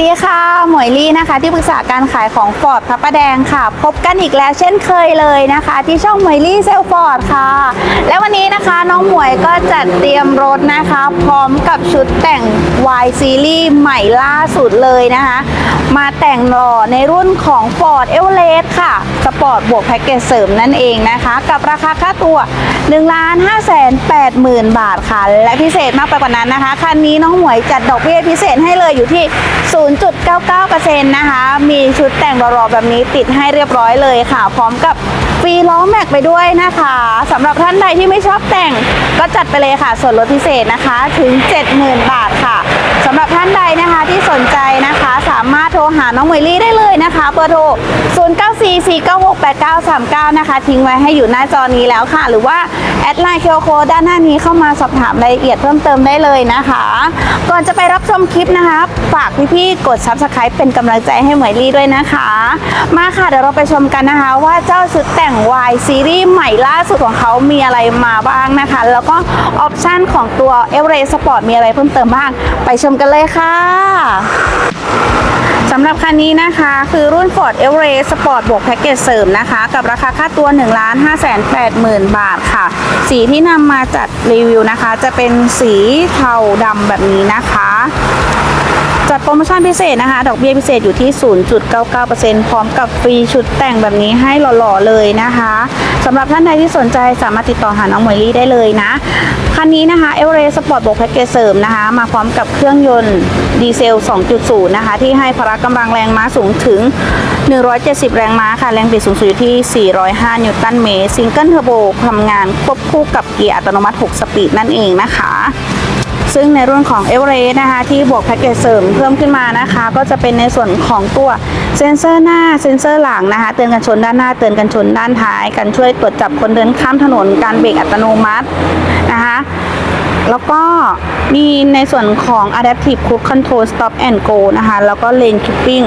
วัสดีค่ะ หมวยลี่นะคะ ที่ปรึกษาการขายของฟอร์ดพระประแดงค่ะ พบกันอีกแล้วเช่นเคยเลยนะคะ ที่ช่องหมวยลี่เซลฟอร์ดค่ะ และวันนี้นะคะน้องหมวยก็จัดเตรียมรถนะคะ พร้อมกับชุดแต่ง Y Series ใหม่ล่าสุดเลยนะคะ มาแต่งหล่อในรุ่นของ Ford e v e r e s t ค่ะ สปอร์ตบวกแพ็กเกจเสริมนั่นเองนะคะ กับราคาค่าตัว 1 5 8 0 0 0 0 บาทค่ะ และพิเศษมากไปกว่านั้นนะคะ คันนี้น้องหมวยจัดดอกเบี้ยพิเศษให้เลยอยู่ที่ 0.99%นะคะ มีชุดแต่งรอๆแบบนี้ติดให้เรียบร้อยเลยค่ะ พร้อมกับฟรีล้อแม็กไปด้วยนะคะสำหรับท่านใดที่ไม่ชอบแต่งก็จัดไปเลยค่ะ ส่วนลดพิเศษนะคะถึง 70,000 บาทค่ะ น้องเมลี่ได้เลยนะคะเบอร์โทร 0944968939 นะคะ ทิ้งไว้ให้อยู่หน้าจอนี้แล้วค่ะ หรือว่าแอดไลน์เคียวโคด้านหน้านี้เข้ามาสอบถามรายละเอียดเพิ่มเติมได้เลยนะคะ ก่อนจะไปรับชมคลิปนะคะ ฝากพี่ๆกด Subscribe เป็นกำลังใจให้หมวยลี่ด้วยนะคะ มาค่ะเดี๋ยวเราไปชมกันนะคะว่าเจ้าชุดแต่ง Y ซีรีส์ใหม่ล่าสุดของเขามีอะไรมาบ้างนะคะ แล้วก็ออปชั่นของตัว e v e r e s t Sport มีอะไรเพิ่มเติมบ้าง ไปชมกันเลยค่ะ สำหรับคันนี้นะคะ คือรุ่น Ford Everest Sport บวกแพ็กเกจเสริมนะคะ กับราคาค่าตัว 1 5 8 0 0 0 0 บาทค่ะ สีที่นำมาจัดรีวิวนะคะ จะเป็นสีเทาดำแบบนี้นะคะ จัดโปรโมชั่นพิเศษนะคะ ดอกเบี้ยพิเศษอยู่ที่ 0.99%พร้อมกับฟรีชุดแต่งแบบนี้ให้หล่อๆเลยนะคะสำหรับท่านใดที่สนใจสามารถติดต่อหาน้องหมวยลี่ได้เลยนะ คันนี้นะคะเอเวอเรสต์สปอร์ตบวกแพ็กเกจเสริมนะคะ มาพร้อมกับเครื่องยนต์ดีเซล 2.0 นะคะ ที่ให้พละกำลังแรงม้าสูงถึง 170 แรงม้าค่ะ แรงบิดสูงสุดอยู่ที่ 405 นิวตันเมตรซิงเกิลเทอร์โบทำงานควบคู่กับเกียร์อัตโนมัติ 6 สปีดนั่นเองนะคะ ซึ่งในรุ่นของ e v e r e s t นะคะที่บวกแพ็กเกจเสริมเพิ่มขึ้นมานะคะ ก็จะเป็นในส่วนของตัวเซ็นเซอร์หน้าเซ็นเซอร์หลังนะคะ เตือนกันชนด้านหน้าเตือนกันชนด้านท้าย กันช่วยตรวจจับคนเดินข้ามถนนการเบรกอัตโนมัตินะคะ แล้วก็มีในส่วนของ Adaptive Cruise Control Stop and Go นะคะ แล้วก็ Lane Keeping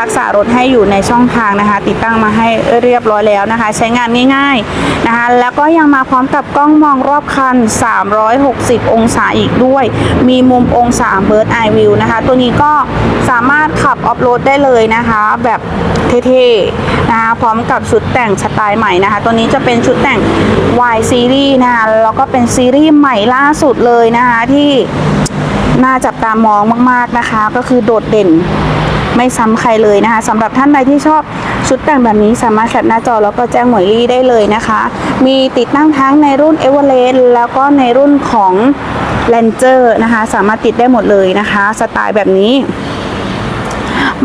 รักษารถให้อยู่ในช่องทางนะคะ ติดตั้งมาให้เรียบร้อยแล้วนะคะ ใช้งานง่ายๆนะคะ แล้วก็ยังมาพร้อมกับกล้องมองรอบคัน 360 องศาอีกด้วย มีมุมองศา Bird Eye View นะคะ ตัวนี้ก็สามารถขับออฟโรดได้เลยนะคะ แบบเท่ๆนะคะ พร้อมกับชุดแต่งสไตล์ใหม่นะคะ ตัวนี้จะเป็นชุดแต่ง Y Series นะคะ แล้วก็เป็นซีรีส์ใหม่ล่าสุดเลยนะคะที่น่าจับตามองมาก ๆนะคะ ก็คือโดดเด่นไม่ซ้ำใครเลยนะคะสำหรับท่านใดที่ชอบชุดแต่งแบบนี้สามารถแคปหน้าจอแล้วก็แจ้งหมวยลี่ได้เลยนะคะ มีติดตั้งทั้งในรุ่น e v e r e s t แล้วก็ในรุ่นของ Ranger นะคะ สามารถติดได้หมดเลยนะคะ สไตล์แบบนี้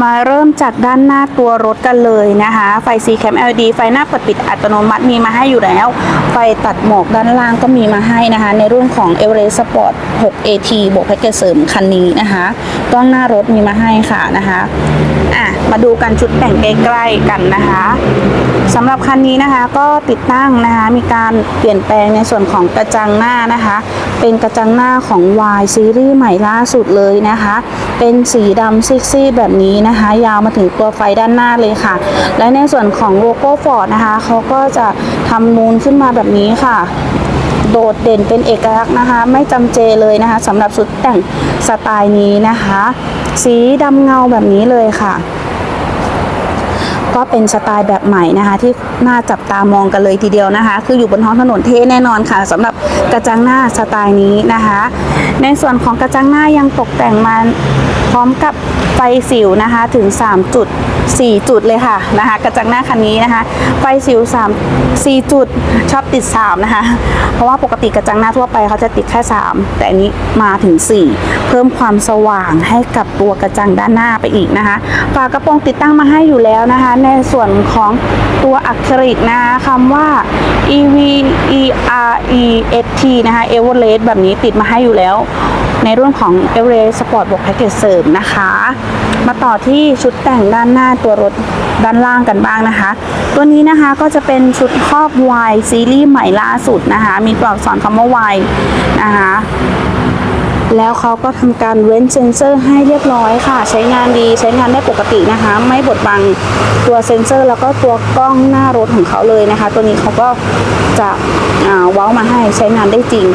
มาเริ่มจากด้านหน้าตัวรถกันเลยนะคะ ไฟ C Cam LED ไฟหน้าเปิดปิดอัตโนมัติมีมาให้อยู่แล้ว ไฟตัดหมอกด้านล่างก็มีมาให้นะคะ ในรุ่นของ Everest Sport 6 AT บวกแพ็กเกจเสริมคันนี้นะคะกล้องหน้ารถมีมาให้ค่ะนะคะ อะมาดูกันชุดแต่งใกล้ๆกันนะคะสำหรับคันนี้นะคะก็ติดตั้งนะคะมีการเปลี่ยนแปลงในส่วนของกระจังหน้านะคะ เป็นกระจังหน้าของ Y ซีรีส์ใหม่ล่าสุดเลยนะคะ เป็นสีดำซิกซี่แบบนี้นะคะ ยาวมาถึงตัวไฟด้านหน้าเลยค่ะ และในส่วนของโลโก้ฟอร์ดนะคะเขาก็จะทำนูนขึ้นมาแบบนี้ค่ะโดดเด่นเป็นเอกลักษณ์นะคะ ไม่จำเจเลยนะคะสำหรับชุดแต่งสไตล์นี้นะคะสีดำเงาแบบนี้เลยค่ะ ก็เป็นสไตล์แบบใหม่นะคะ ที่น่าจับตามองกันเลยทีเดียวนะคะ คืออยู่บนท้องถนนเท่แน่นอนค่ะสำหรับกระจังหน้าสไตล์นี้นะคะ ในส่วนของกระจังหน้ายังตกแต่งมา ร้อมกับไฟสิวนะคะถึง 3 จุด 4 จุดเลยค่ะนะคะ กระจังหน้าคันนี้นะคะ ไฟสิว 3 4 จุดชอบติด 3 นะคะ เพราะว่าปกติกระจังหน้าทั่วไปเขาจะติดแค่ 3 แต่อันนี้มาถึง 4 เพิ่มความสว่างให้กับตัวกระจังด้านหน้าไปอีกนะคะฝากระโปรงติดตั้งมาให้อยู่แล้วนะคะ ในส่วนของตัวอักขรินะคะคำว่า E V E R E S T นะคะ Everest แบบนี้ติดมาให้อยู่แล้ว ในรุ่นของ Everest Sport บวกแพ็กเกจเสริมนะคะ มาต่อที่ชุดแต่งด้านหน้าตัวรถด้านล่างกันบ้างนะคะ ตัวนี้นะคะก็จะเป็นชุดครอบ Y ซีรีส์ใหม่ล่าสุดนะคะ มีตัวอักษรคำว่า Y นะคะ แล้วเขาก็ทำการเว้นเซ็นเซอร์ให้เรียบร้อยค่ะ ใช้งานดีใช้งานได้ปกตินะคะ ไม่บดบังตัวเซ็นเซอร์ แล้วก็ตัวกล้องหน้ารถของเขาเลยนะคะ ตัวนี้เขาก็จะอ่าเว้ามาให้ใช้งานได้จริง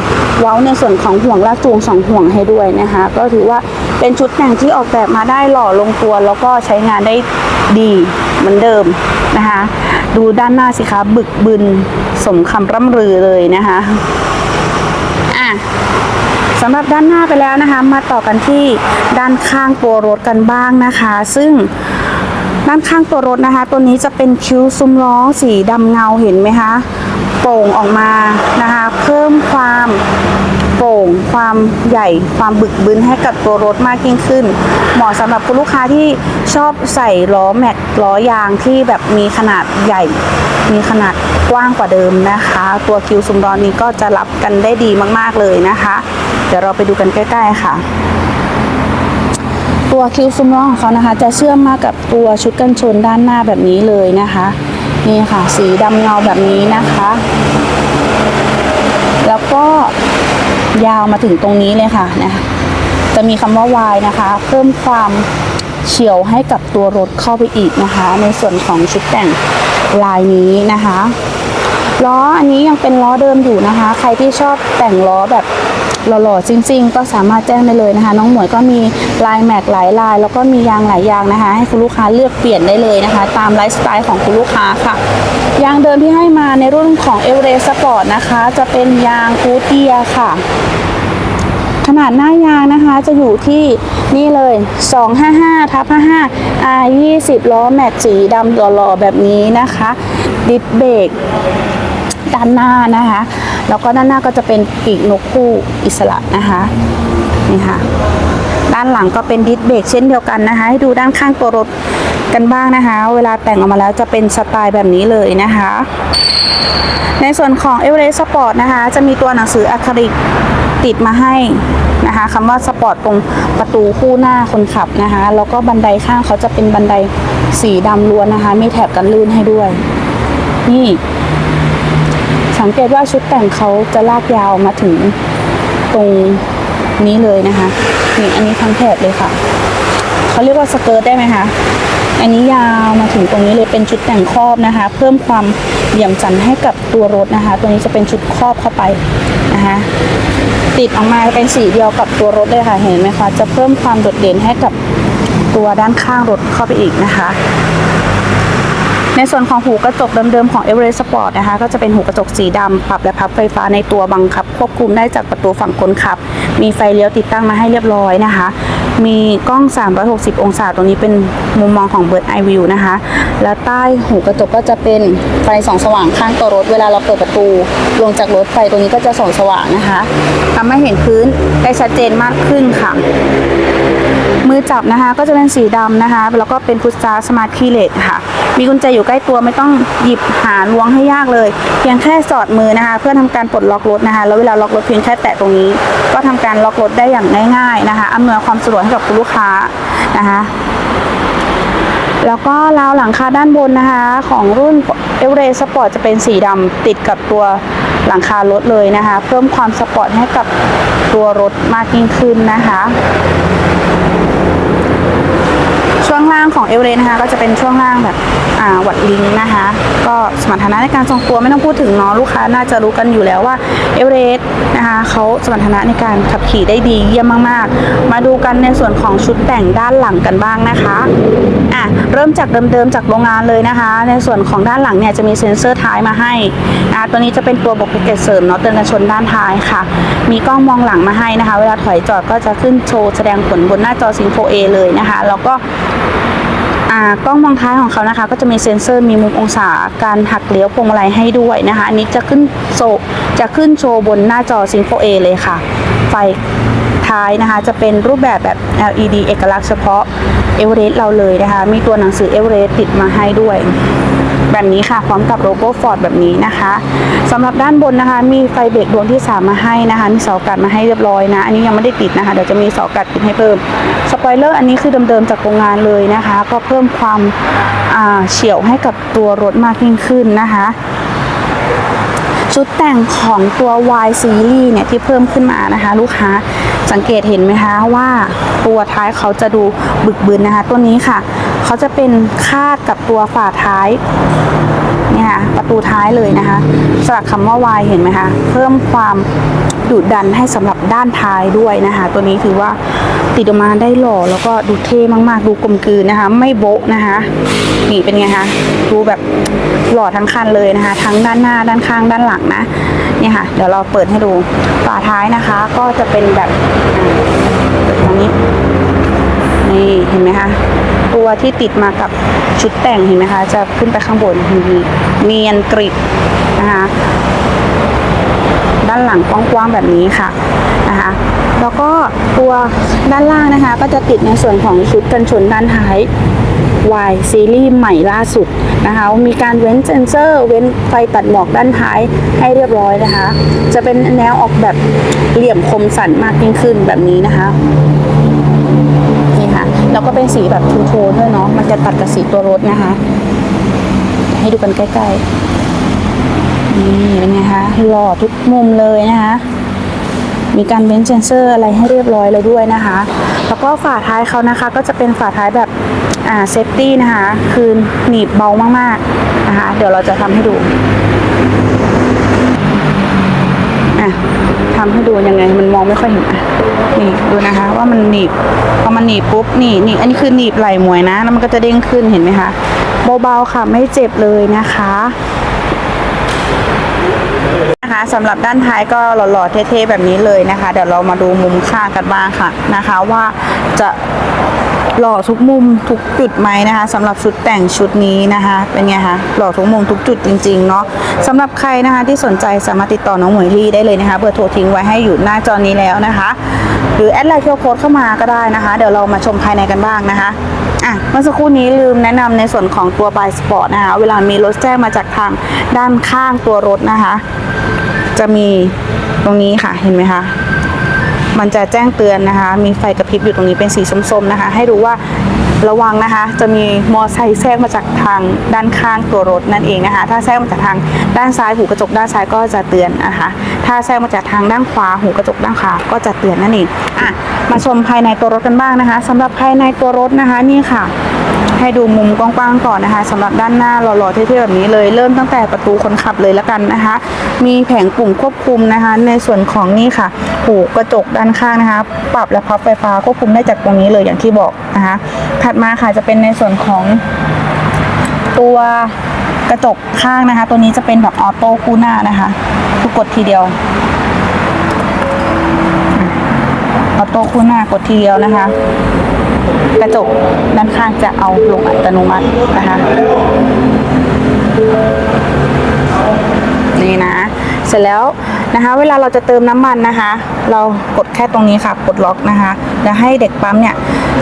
เว้าในส่วนของห่วงลากจูงสองห่วงให้ด้วยนะคะ ก็ถือว่าเป็นชุดแต่งที่ออกแบบมาได้หล่อลงตัว แล้วก็ใช้งานได้ดีเหมือนเดิมนะคะ ดูด้านหน้าสิคะบึกบึนสมคำร่ำลือเลยนะคะอะำหรับด้านหน้าไปแล้วนะคะ มาต่อกันที่ด้านข้างตัวรถกันบ้างนะคะ ซึ่งด้านข้างตัวรถนะคะ ตัวนี้จะเป็นคิ้วซุ้มล้อสีดำเงาเห็นไหมคะโป่งออกมานะคะ เพิ่มความ ความใหญ่ความบึกบึนให้กับตัวรถมากยิ่งขึ้น เหมาะสำหรับคุณลูกค้าที่ชอบใส่ล้อแม็กล้อยางที่แบบมีขนาดใหญ่ มีขนาดกว้างกว่าเดิมนะคะ ตัวคิวซุมล้อนนี้ก็จะรับกันได้ดีมากๆเลยนะคะ เดี๋ยวเราไปดูกันใกล้ ๆ ค่ะ ตัวคิวซุมล้อของเขานะคะ จะเชื่อมมากับตัวชุดกันชนด้านหน้าแบบนี้เลยนะคะนี่ค่ะ สีดำเงาแบบนี้นะคะ แล้วก็ ยาวมาถึงตรงนี้เลยค่ะนะคะจะมีคำว่าวายนะคะ เพิ่มความเฉียวให้กับตัวรถเข้าไปอีกนะคะ ในส่วนของชุดแต่งลายนี้นะคะ ล้ออันนี้ยังเป็นล้อเดิมอยู่นะคะ ใครที่ชอบแต่งล้อแบบหล่อๆจริง ๆ ก็สามารถแจ้งได้เลยนะคะ น้องหมวยก็มีลายแม็กหลายลาย แล้วก็มียางหลายยางนะคะ ให้คุณลูกค้าเลือกเปลี่ยนได้เลยนะคะ ตามไลฟ์สไตล์ของคุณลูกค้าค่ะยางเดิมที่ให้มาในรุ่นของ e v e r e s t Sport นะคะ จะเป็นยางกูเตียค่ะ ขนาดหน้ายางนะคะจะอยู่ที่นี่เลย 255ทับ55 R 20ล้อแม็กสีดำหล่อๆแบบนี้นะคะ ดิสเบรก ด้านหน้านะคะ แล้วก็ด้านหน้าก็จะเป็นปีกนกคู่อิสระนะคะนี่ค่ะด้านหลังก็เป็นดิสเบรกเช่นเดียวกันนะคะ ให้ดูด้านข้างตัวรถกันบ้างนะคะ เวลาแต่งออกมาแล้วจะเป็นสไตล์แบบนี้เลยนะคะ ในส่วนของ e v e r e s t Sport นะคะ จะมีตัวหนังสืออะคริลิกติดมาให้นะคะคำว่าสปอร์ตตรงประตูคู่หน้าคนขับนะคะ แล้วก็บันไดข้างเขาจะเป็นบันไดสีดำล้วนนะคะ มีแถบกันลื่นให้ด้วย นี่ สังเกตว่าชุดแต่งเขาจะลากยาวมาถึงตรงนี้เลยนะคะนี่อันนี้ทั้งแถบเลยค่ะเขาเรียกว่าสเกิร์ตได้ไหมคะอันนี้ยาวมาถึงตรงนี้เลยเป็นชุดแต่งครอบนะคะ เพิ่มความเหยี่ยมจันทร์ให้กับตัวรถนะคะ ตัวนี้จะเป็นชุดครอบเข้าไปนะคะติดออกมาเป็นสีเดียวกับตัวรถเลยค่ะเห็นไหมคะจะเพิ่มความโดดเด่นให้กับตัวด้านข้างรถเข้าไปอีกนะคะ ในส่วนของหูกระจกเดิมๆของ e v e r e s t Sport นะคะก็จะเป็นหูกระจกสีดำปรับและพับไฟฟ้าในตัวบังคับ ควบคุมได้จากประตูฝั่งคนขับ มีไฟเลี้ยวติดตั้งมาให้เรียบร้อยนะคะ มีกล้อง 360 องศาตรงนี้เป็นมุมมองของ Bird Eye View นะคะ แล้วใต้หูกระจกก็จะเป็นไฟส่องสว่างข้างตัวรถ เวลาเราเปิดประตู ลงจากรถไฟตรงนี้ก็จะส่องสว่างนะคะทำให้เห็นพื้นได้ชัดเจนมากขึ้นค่ะมือจับนะคะก็จะเป็นสีดำนะคะ แล้วก็เป็นพุทธาสมาร์ทคีเลตค่ะ มีกุญแจอยู่ใกล้ตัวไม่ต้องหยิบหาล้วงให้ยากเลย เพียงแค่สอดมือนะคะ เพื่อทำการปลดล็อกรถนะคะ แล้วเวลาล็อกรถเพียงแค่แตะตรงนี้ ก็ทำการล็อกรถได้อย่างง่ายๆนะคะอำนวยความสะดวกให้กับคุณลูกค้านะคะแล้วก็ราวหลังคาด้านบนนะคะ ของรุ่นเอเวอเรสปอร์ตจะเป็นสีดำติดกับตัวหลังคารถเลยนะคะ เพิ่มความสปอร์ตให้กับตัวรถมากยิ่งขึ้นนะคะ ช่วงล่างของเอเวอเรสต์นะคะ ก็จะเป็นช่วงล่างแบบอ่าวัดลิงนะคะ ก็สมรรถนะในการทรงตัวไม่ต้องพูดถึงเนาะลูกค้าน่าจะรู้กันอยู่แล้วว่าเอเวอเรสต์นะคะเขาสมรรถนะในการขับขี่ได้ดีเยี่ยมมากๆ มาดูกันในส่วนของชุดแต่งด้านหลังกันบ้างนะคะอะเริ่มจากเดิมๆจากโรงงานเลยนะคะ ในส่วนของด้านหลังเนี่ยจะมีเซ็นเซอร์ท้ายมาให้อะตัวนี้จะเป็นตัวบอกเกตเสริมเนาะเตือนกันชนด้านท้ายค่ะ มีกล้องมองหลังมาให้นะคะ เวลาถอยจอดก็จะขึ้นโชว์แสดงผลบนหน้าจอซิงโ a เอเลยนะคะ แล้วก็ กล้องมองท้ายของเขานะคะ ก็จะมีเซ็นเซอร์มีมุมองศาการหักเลี้ยวพวงมาลัยให้ด้วยนะคะ อันนี้จะขึ้นโซจะขึ้นโชว์บนหน้าจอ s y n f o A เลยค่ะ ไฟ ท้ายนะคะ จะเป็นรูปแบบแบบ LED เอกลักษณ์เฉพาะเอเวอเรสต์เราเลยนะคะ มีตัวหนังสือเอเวอเรสต์ติดมาให้ด้วย แบบนี้ค่ะ พร้อมกับโลโก้ฟอร์ดแบบนี้นะคะสำหรับด้านบนนะคะ มีไฟเบรกดวงที่ 3 มาให้นะคะ มีเสากัดมาให้เรียบร้อยนะ อันนี้ยังไม่ได้ติดนะคะ เดี๋ยวจะมีเสากัดติดให้เพิ่ม สปอยเลอร์อันนี้คือเดิมๆจากโรงงานเลยนะคะ ก็เพิ่มความเฉียวให้กับตัวรถมากยิ่งขึ้นนะคะชุดแต่งของตัว Y Series เนี่ยที่เพิ่มขึ้นมานะคะ ลูกค้า สังเกตเห็นไหมคะว่าตัวท้ายเขาจะดูบึกบึนนะคะ ตัวนี้ค่ะ เขาจะเป็นคาดกับตัวฝาท้ายเนี่ยค่ะประตูท้ายเลยนะคะสลักคำว่าวายเห็นไหมคะ เพิ่มความ ดุดันให้สำหรับด้านท้ายด้วยนะคะ ตัวนี้ถือว่าติดออกมาได้หล่อแล้วก็ดูเท่มากๆ ดูกลมกลืนนะคะ ไม่โบ๊ะนะคะนี่เป็นไงคะดูแบบหล่อทั้งคันเลยนะคะ ทั้งด้านหน้าด้านข้างด้านหลังนะเนี่ยค่ะ เดี๋ยวเราเปิดให้ดูฝาท้ายนะคะ ก็จะเป็นแบบตรงนี้นี่เห็นไหมคะตัวที่ติดมากับชุดแต่งเห็นไหมคะ จะขึ้นไปข้างบนมีเนียนกริบนะคะ ด้านหลังกว้างๆแบบนี้ค่ะนะคะแล้วก็ตัวด้านล่างนะคะ ก็จะติดในส่วนของชุดกันชนด้านท้าย Y ซีรีส์ใหม่ล่าสุดนะคะ มีการเว้นเซนเซอร์ เว้นไฟตัดหมอกด้านท้ายให้เรียบร้อยนะคะ จะเป็นแนวออกแบบเหลี่ยมคมสันมากยิ่งขึ้นแบบนี้นะคะนี่ค่ะแล้วก็เป็นสีแบบทูโทนด้วยเนาะมันจะตัดกับสีตัวรถนะคะ ให้ดูกันใกล้ๆ นี่เป็นไงคะหล่อทุกมุมเลยนะคะมีการเว้นเซนเซอร์อะไรให้เรียบร้อยแล้วด้วยนะคะ แล้วก็ฝาท้ายเขานะคะ ก็จะเป็นฝาท้ายแบบอ่าเซฟตี้นะคะ คือหนีบเบามากๆนะคะ เดี๋ยวเราจะทำให้ดูอะทำให้ดูยังไงมันมองไม่ค่อยเห็นอะนี่ดูนะคะว่ามันหนีบพอมันหนีบปุ๊บนี่นี่อันนี้คือหนีบไหล่หมวยนะ แล้วมันก็จะเด้งขึ้นเห็นไหมคะเบาๆค่ะไม่เจ็บเลยนะคะ นะคะสำหรับด้านท้ายก็หล่อๆเท่ๆแบบนี้เลยนะคะ เดี๋ยวเรามาดูมุมข้างกันบ้างค่ะนะคะ ว่าจะหล่อทุกมุมทุกจุดไหมนะคะสำหรับชุดแต่งชุดนี้นะคะ เป็นไงคะหล่อทุกมุมทุกจุดจริงๆเนาะสำหรับใครนะคะที่สนใจสามารถติดต่อน้องหมวยลี่ได้เลยนะคะ เบอร์โทรทิ้งไว้ให้อยู่หน้าจอนี้แล้วนะคะ หรือแอดไลน์เคียวโค้ดเข้ามาก็ได้นะคะ เดี๋ยวเรามาชมภายในกันบ้างนะคะอะเมื่อสักครู่นี้ลืมแนะนำในส่วนของตัวบายสปอร์ตนะคะเวลามีรถแจ้งมาจากทางด้านข้างตัวรถนะคะ จะมีตรงนี้ค่ะเห็นไหมคะมันจะแจ้งเตือนนะคะ มีไฟกระพริบอยู่ตรงนี้เป็นสีส้มๆนะคะ ให้รู้ว่าระวังนะคะ จะมีมอไซค์แทรกมาจากทางด้านข้างตัวรถนั่นเองนะคะ ถ้าแทรกมาจากทางด้านซ้ายหูกระจกด้านซ้ายก็จะเตือนนะคะ ถ้าแทรกมาจากทางด้านขวาหูกระจกด้านขวาก็จะเตือนนั่นเองอะมาชมภายในตัวรถกันบ้างนะคะสำหรับภายในตัวรถนะคะนี่ค่ะ ให้ดูมุมกว้างๆก่อนนะคะสำหรับด้านหน้าหล่อๆเท่ๆแบบนี้เลยเริ่มตั้งแต่ประตูคนขับเลยแล้วกันนะคะ มีแผงปุ่มควบคุมนะคะ ในส่วนของนี่ค่ะหูกระจกด้านข้างนะคะ ปรับและพับไฟฟ้าควบคุมได้จากตรงนี้เลยอย่างที่บอกนะคะถัดมาค่ะจะเป็นในส่วนของตัวกระจกข้างนะคะ ตัวนี้จะเป็นแบบออโต้คู่หน้านะคะคือกดทีเดียวออโต้คู่หน้ากดทีเดียวนะคะ กระจกด้านข้างจะเอาลงอัตโนมัตินะคะนี่นะ เสร็จแล้วนะคะ เวลาเราจะเติมน้ำมันนะคะ เรากดแค่ตรงนี้ค่ะ กดล็อกนะคะแล้วให้เด็กปั๊มเนี่ย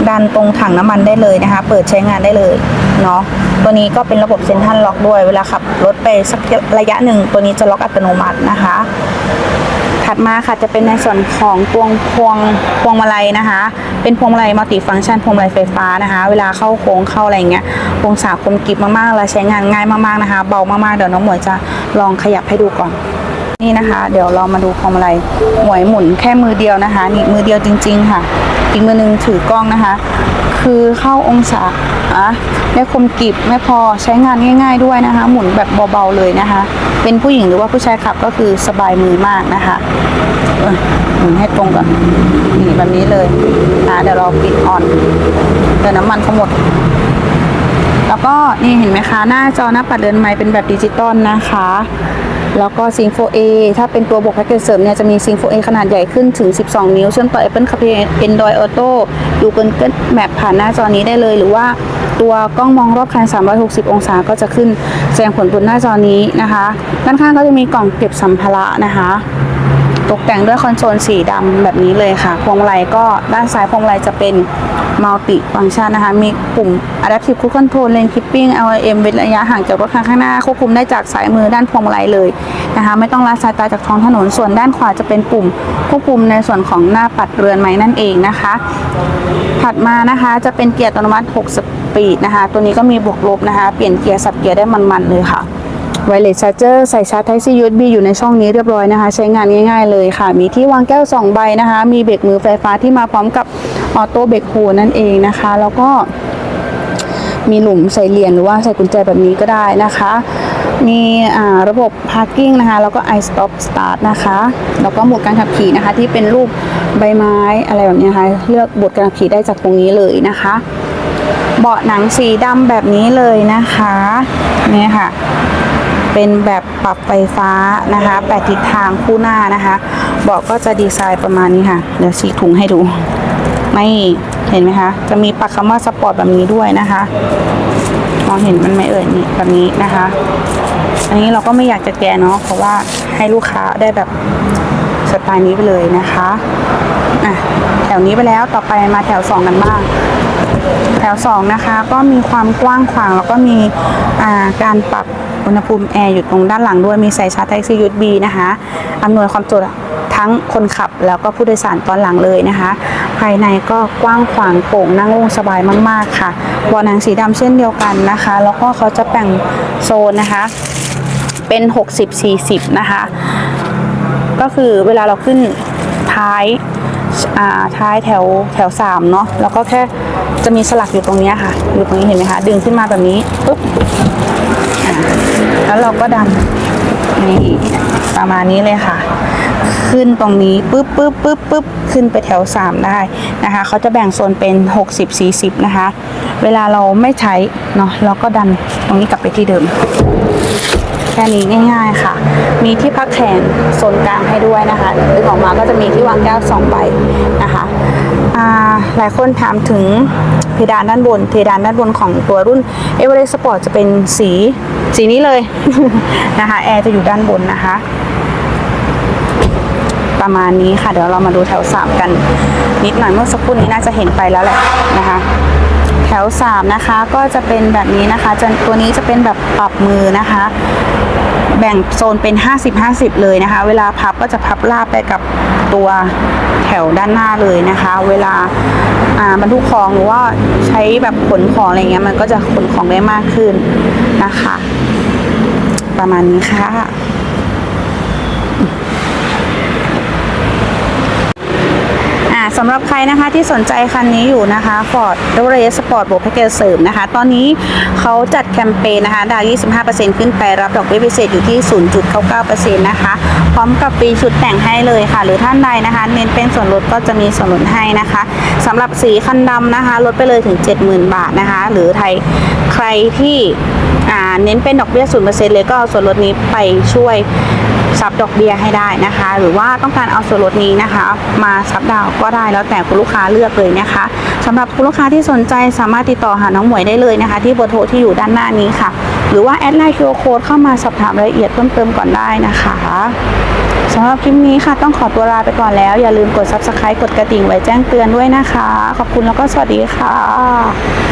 ดันตรงถังน้ำมันได้เลยนะคะ เปิดใช้งานได้เลยเนาะตัวนี้ก็เป็นระบบเซ็นทรัลล็อกด้วย เวลาขับรถไปสักระยะหนึ่งตัวนี้จะล็อกอัตโนมัตินะคะ ถัดมาค่ะจะเป็นในส่วนของพวงพวงพวงมาลัยนะคะ เป็นพวงมาลัยมัลติฟังก์ชันพวงมาลัยไฟฟ้านะคะ เวลาเข้าโค้งเข้าอะไรเงี้ยพวงสาคมกริบมากๆและใช้งานง่ายมากๆนะคะ เบามากๆเดี๋ยวน้องหมวยจะลองขยับให้ดูก่อน นี่นะคะ เดี๋ยวเรามาดูพวงมาลัยหวยหมุนแค่มือเดียวนะคะ นี่มือเดียวจริง ๆ ค่ะ อีกมือหนึงถือกล้องนะคะ คือเข้าองศาอะได้คมกริบไม่พอใช้งานง่าย ๆด้วยนะคะ หมุนแบบเบาๆเลยนะคะ เป็นผู้หญิงหรือว่าผู้ชายขับก็คือสบายมือมากนะคะหมุนให้ตรงก่อนนี่แบบนี้เลยอ่าเดี๋ยวเราปิดออนเดี๋ยวน้ำมันเขาหมดแล้วก็นี่เห็นไหมคะ หน้าจอหน้าปัดเรือนไม้เป็นแบบดิจิตอลนะคะ แล้วก็ซิงโฟเอถ้าเป็นตัวบวกแพ็กเกจเสริมเนี่ยจะมีซิงโฟเอขนาดใหญ่ขึ้นถึง 12 นิ้ว เชื่อมต่อ Apple CarPlay Android Auto ดู Google Map ผ่านหน้าจอนี้ได้เลย หรือว่าตัวกล้องมองรอบคัน 360 องศาก็จะขึ้นแสดงผลบนหน้าจอนี้นะคะ ด้านข้างก็จะมีกล่องเก็บสัมภาระนะคะ ตกแต่งด้วยคอนโซลสีดำแบบนี้เลยค่ะ พวงมาลัยก็ด้านซ้ายพวงมาลัยจะเป็นมัลติฟัง c t ชันนะคะ มีปุ่ม Adaptive Cruise Control Lane Keeping LRM เว้นระยะห่างจากรถคันข้างหน้า ควบคุมได้จากสายมือด้านพวงมาลัยเลยนะคะ ไม่ต้องละสายตาจากท้องถนน ส่วนด้านขวาจะเป็นปุ่มควบคุมในส่วนของหน้าปัดเรือนไม้นั่นเองนะคะ ถัดมานะคะจะเป็นเกียร์อัตโนมัติ 6 สปีดนะคะ ตัวนี้ก็มีบวกลบนะคะ เปลี่ยนเกียร์สับเกียร์ได้มันๆเลยค่ะ ไวเลสชาร์เจอร์ใส่ชาร์จ Type C USB อยู่ในช่องนี้เรียบร้อยนะคะ ใช้งานง่ายๆเลยค่ะ มีที่วางแก้ว 2 ใบนะคะ มีเบรกมือไฟฟ้าที่มาพร้อมกับออโต้เบรกโฮนั่นเองนะคะ แล้วก็มีหลุมใส่เหรียญหรือว่าใส่กุญแจแบบนี้ก็ได้นะคะ มีระบบ parking นะคะ แล้วก็ i stop start นะคะ แล้วก็หมดการขับขี่นะคะ ที่เป็นรูปใบไม้อะไรแบบนี้นะคะเลือกบทการขับขี่ได้จากตรงนี้เลยนะคะ เบาะหนังสีดำแบบนี้เลยนะคะ นี่ค่ะ เป็นแบบปรับไฟฟ้านะคะแปดทิศทางคู่หน้านะคะเบาะก็จะดีไซน์ประมาณนี้ค่ะ เดี๋ยวฉีกถุงให้ดูไม่เห็นไหมคะ จะมีปักคำว่าสปอร์ตแบบนี้ด้วยนะคะมองเห็นมันไหมเอ่ยนี่แบบนี้นะคะ อันนี้เราก็ไม่อยากจะแกะเนาะเพราะว่าให้ลูกค้าได้แบบสไตล์นี้ไปเลยนะคะอะแถวนี้ไปแล้วต่อไปมาแถวสองกันบ้าง แถวสองนะคะก็มีความกว้างขวาง แล้วก็มีการปรับอุณหภูมิแอร์อยู่ตรงด้านหลังด้วยมีสายชาร์จ Type C USB นะคะอำนวยความสะดวกทั้งคนขับแล้วก็ผู้โดยสารตอนหลังเลยนะคะ ภายในก็กว้างขวางโปร่งนั่งโล่งสบายมาก ๆ ค่ะเบาะหนังสีดำเช่นเดียวกันนะคะ แล้วก็เขาจะแบ่งโซนนะคะ เป็น 60-40 นะคะ ก็คือเวลาเราขึ้นท้าย ท้ายแถวแถวสามเนาะแล้วก็แค่จะมีสลักอยู่ตรงนี้ค่ะอยู่ตรงนี้เห็นไหมคะดึงขึ้นมาแบบนี้ปุ๊บแล้วเราก็ดันนี่ประมาณนี้เลยค่ะ ขึ้นตรงนี้ปุ๊บปุ๊บปุ๊บปุ๊บขึ้นไปแถว 3 ได้นะคะเขาจะแบ่งโซนเป็น 60 40 นะคะ เวลาเราไม่ใช้เนาะเราก็ดันตรงนี้กลับไปที่เดิม แค่นี้ง่าย ๆค่ะ มีที่พักแขนโซนกลางให้ด้วยนะคะดึงออกมาก็จะมีที่วางแก้วสองใบนะคะหลายคนถามถึงเพดานด้านบน เพดานด้านบนของตัวรุ่น e v e r e s t Sport จะเป็นสีสีนี้เลยนะคะแอร์จะอยู่ด้านบนนะคะ ประมาณนี้ค่ะ เดี๋ยวเรามาดูแถว 3 กันนิดหน่อยเมื่อสักครู่นี้น่าจะเห็นไปแล้วแหละนะคะ ถว 3 นะคะ ก็จะเป็นแบบนี้นะคะจะตัวนี้จะเป็นแบบปรับมือนะคะ แบ่งโซนเป็น 50-50 เลยนะคะ เวลาพับก็จะพับราบไปกับตัวแถวด้านหน้าเลยนะคะ เวลาบรรทุกของหรือว่าใช้แบบขนของอะไรเงี้ยมันก็จะขนของได้มากขึ้นนะคะ ประมาณนี้ค่ะ อ่า สำหรับใครนะคะที่สนใจคันนี้อยู่นะคะ Ford e v e r e s t Sport บวกแพ็กเกจเสริมนะคะ ตอนนี้เขาจัดแคมเปญนะคะ ดาว 25%ขึ้นไปรับดอกเบี้ยพิเศษอยู่ที่ 0.99%นะคะ พร้อมกับฟรีชุดแต่งให้เลยค่ะ หรือท่านใดนะคะ เน้นเป็นส่วนลดก็จะมีส่วนลดให้นะคะสำหรับสีคันดำนะคะ ลดไปเลยถึง 70,000 บาทนะคะ หรือไทยใครที่เน้นเป็นดอกเบี้ย 0%เลยก็เอาส่วนลดนี้ไปช่วย ซับดอกเบี้ยให้ได้นะคะ หรือว่าต้องการเอาส่วนลดนี้นะคะ มาซับดาวก็ได้แล้วแต่คุณลูกค้าเลือกเลยนะคะสำหรับคุณลูกค้าที่สนใจสามารถติดต่อหาน้องหมวยได้เลยนะคะ ที่เบอร์โทรที่อยู่ด้านหน้านี้ค่ะ หรือว่าแอดไลน์ QR Code เข้ามาสอบถามรายละเอียดเพิ่มเติมก่อนได้นะคะสำหรับคลิปนี้ค่ะต้องขอตัวลาไปก่อนแล้ว อย่าลืมกด Subscribe กดกระดิ่งไว้แจ้งเตือนด้วยนะคะ ขอบคุณแล้วก็สวัสดีค่ะ